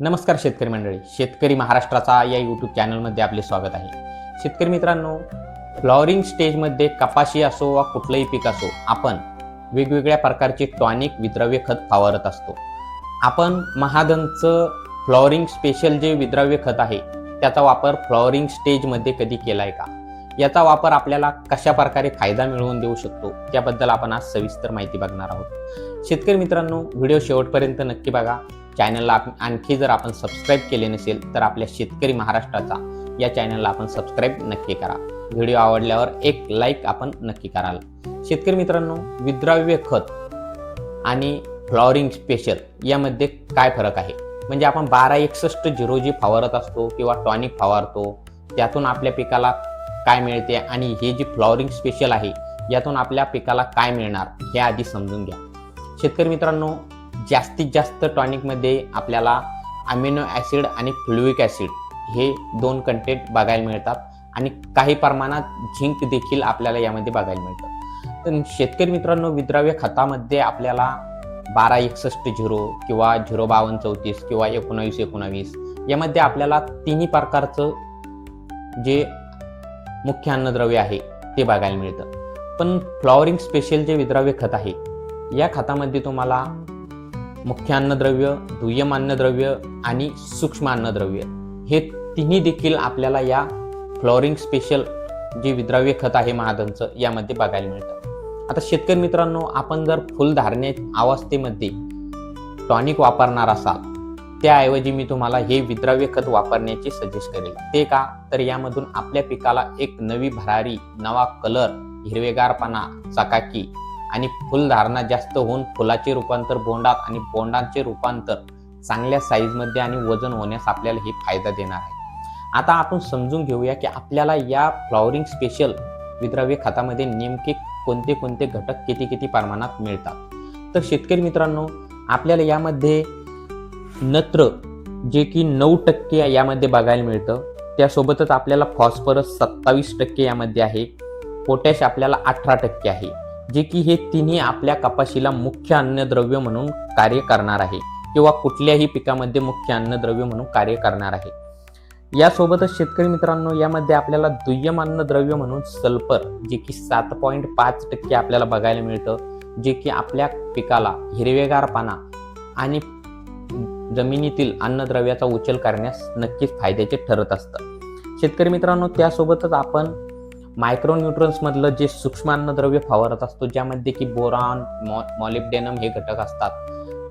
नमस्कार शेतकरी मंडळी. शेतकरी महाराष्ट्राचा या यूट्यूब चॅनलमध्ये आपले स्वागत आहे. शेतकरी मित्रांनो फ्लॉवरिंग स्टेजमध्ये कपाशी असो वा कुठलंही पीक असो आपण वेगवेगळ्या प्रकारचे टॉनिक विद्रव्य खत फवारत असतो. आपण महादनचं फ्लॉवरिंग स्पेशल जे विद्रव्य खत आहे त्याचा वापर फ्लॉवरिंग स्टेजमध्ये कधी केला आहे का? याचा वापर आपल्याला कशा प्रकारे फायदा मिळवून देऊ शकतो त्याबद्दल आपण आज सविस्तर माहिती बघणार आहोत. शेतकरी मित्रांनो व्हिडिओ शेवटपर्यंत नक्की बघा. चॅनलला आणखी जर आपण सबस्क्राईब केले नसेल तर आपल्या शेतकरी महाराष्ट्राचा या चॅनलला आपण सबस्क्राईब नक्की करा. व्हिडिओ आवडल्यावर एक लाईक आपण नक्की कराल. शेतकरी मित्रांनो विद्राव्य खत आणि फ्लॉवरिंग स्पेशल यामध्ये काय फरक आहे? म्हणजे आपण बारा एकसष्ट झिरो जी फवारत असतो किंवा टॉनिक फवारतो त्यातून आपल्या पिकाला काय मिळते आणि हे जे फ्लॉवरिंग स्पेशल आहे यातून आपल्या पिकाला काय मिळणार हे आधी समजून घ्या. शेतकरी मित्रांनो जास्तीत जास्त टॉनिकमध्ये आपल्याला अमिनो ॲसिड आणि फ्लुईक ॲसिड हे दोन कंटेंट बघायला मिळतात. आणि काही प्रमाणात झिंक देखील आपल्याला यामध्ये बघायला मिळतं. तर शेतकरी मित्रांनो विद्राव्य खतामध्ये आपल्याला बारा एकसष्ट झिरो किंवा झिरो बावन्न चौतीस किंवा एकोणावीस एकोणावीस यामध्ये आपल्याला तिन्ही प्रकारचं जे मुख्य अन्नद्रव्य आहे ते बघायला मिळतं. पण फ्लॉवरिंग स्पेशल जे विद्राव्य खत आहे या खतामध्ये तुम्हाला मुख्य अन्नद्रव्य दुय्यम अन्नद्रव्य आणि सूक्ष्म अन्नद्रव्य हे तिन्ही देखील आपल्याला या फ्लॉरिंग स्पेशल जे विद्राव्य खत आहे महादनचं यामध्ये बघायला मिळतं. आता शेतकरी मित्रांनो आपण जर फुलधारणे अवस्थेमध्ये टॉनिक वापरणार असाल त्याऐवजी मी तुम्हाला हे विद्राव्य खत वापरण्याची सजेस्ट करेल. ते का? तर यामधून आपल्या पिकाला एक नवी भरारी नवा कलर हिरवेगारपणा चकाकी आणि फुलधारणा जास्त होऊन फुलाचे रूपांतर बोंडात आणि बोंडांचे रूपांतर चांगल्या साईजमध्ये आणि वजन होण्यास आपल्याला हे फायदा देणार आहे. आता आपण समजून घेऊया की आपल्याला या फ्लॉवरिंग स्पेशल विद्राव्य खतामध्ये नेमके कोणते कोणते घटक किती किती प्रमाणात मिळतात? तर शेतकरी मित्रांनो आपल्याला यामध्ये नत्र जे की नऊ टक्के यामध्ये बघायला मिळतं. त्यासोबतच आपल्याला फॉस्फरस सत्तावीस टक्के यामध्ये आहे. पोटॅश आपल्याला अठरा टक्के आहे. जे की हे तिन्ही आपल्या कपाशीला मुख्य अन्नद्रव्य म्हणून कार्य करणार आहे किंवा कुठल्याही पिकामध्ये मुख्य अन्नद्रव्य म्हणून कार्य करणार आहे. यासोबतच शेतकरी मित्रांनो यामध्ये आपल्याला दुय्यम अन्नद्रव्य म्हणून सल्फर जे की सात पॉईंट पाच टक्के आपल्याला बघायला मिळतं जे की आपल्या पिकाला हिरवेगार पाना आणि जमिनीतील अन्नद्रव्याचा उचल करण्यास नक्कीच फायद्याचे ठरत असतं. शेतकरी मित्रांनो त्यासोबतच आपण मायक्रोन्यूट्रन्समधलं जे सूक्ष्म अन्नद्रव्य फवारत असतो ज्यामध्ये की बोरॉन मॉ मॉलिब्डेनम हे घटक असतात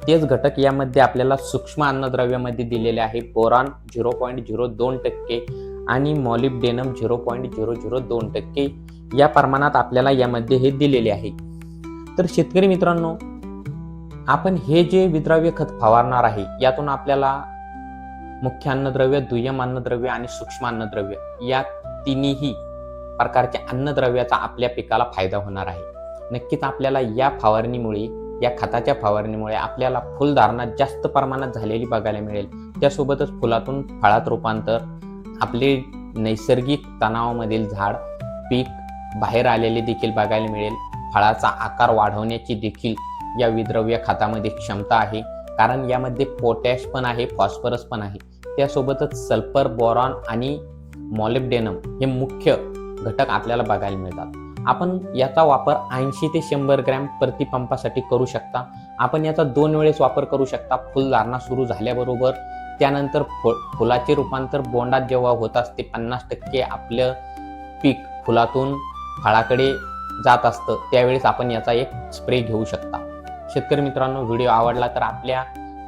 तेच घटक यामध्ये आपल्याला सूक्ष्म अन्नद्रव्यामध्ये दिलेले आहे. बोरॉन झिरो पॉईंट झिरो दोन टक्के आणि molybdenum zero point zero zero दोन टक्के. या प्रमाणात आपल्याला यामध्ये हे दिलेले आहे. तर शेतकरी मित्रांनो आपण हे जे विद्राव्य खत फवारणार आहे यातून आपल्याला मुख्य अन्नद्रव्य दुय्यम अन्नद्रव्य आणि सूक्ष्म अन्नद्रव्य या तिन्ही प्रकारच्या अन्नद्रव्याचा आपल्या पिकाला फायदा होणार आहे. नक्कीच आपल्याला या फवारणीमुळे या खताच्या फवारणीमुळे आपल्याला फुलधारणा जास्त प्रमाणात झालेली बघायला मिळेल. त्यासोबतच फुलातून फळात रूपांतर आपले नैसर्गिक तणावामधील झाड पीक बाहेर आलेले देखील बघायला मिळेल. फळाचा आकार वाढवण्याची देखील या विद्रव्य खतामध्ये क्षमता आहे. कारण यामध्ये पोटॅश पण आहे फॉस्फरस पण आहे. त्यासोबतच सल्फर बोरॉन आणि मॉलिब्डेनम हे मुख्य घटक आपल्याला बघायला मिळतात. आपण याचा वापर ऐंशी ते शंभर ग्रॅम प्रतिपंपासाठी करू शकता. आपण याचा दोन वेळेस वापर करू शकता. फुलधारणा सुरू झाल्याबरोबर. त्यानंतर फु फुलाचे रूपांतर बोंडात जेव्हा होत असते पन्नास टक्के आपलं पीक फुलातून फळाकडे जात असतं. त्यावेळेस आपण याचा एक स्प्रे घेऊ शकता. शेतकरी मित्रांनो व्हिडिओ आवडला तर आपल्या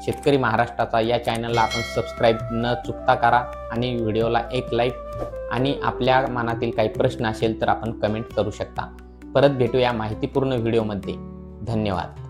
शेतकरी महाराष्ट्राचा या चॅनलला आपण सबस्क्राईब न चुकता करा आणि व्हिडिओला एक लाईक आणि आपल्या मनातील काही प्रश्न असेल तर आपण कमेंट करू शकता. परत भेटूया माहितीपूर्ण व्हिडिओमध्ये धन्यवाद.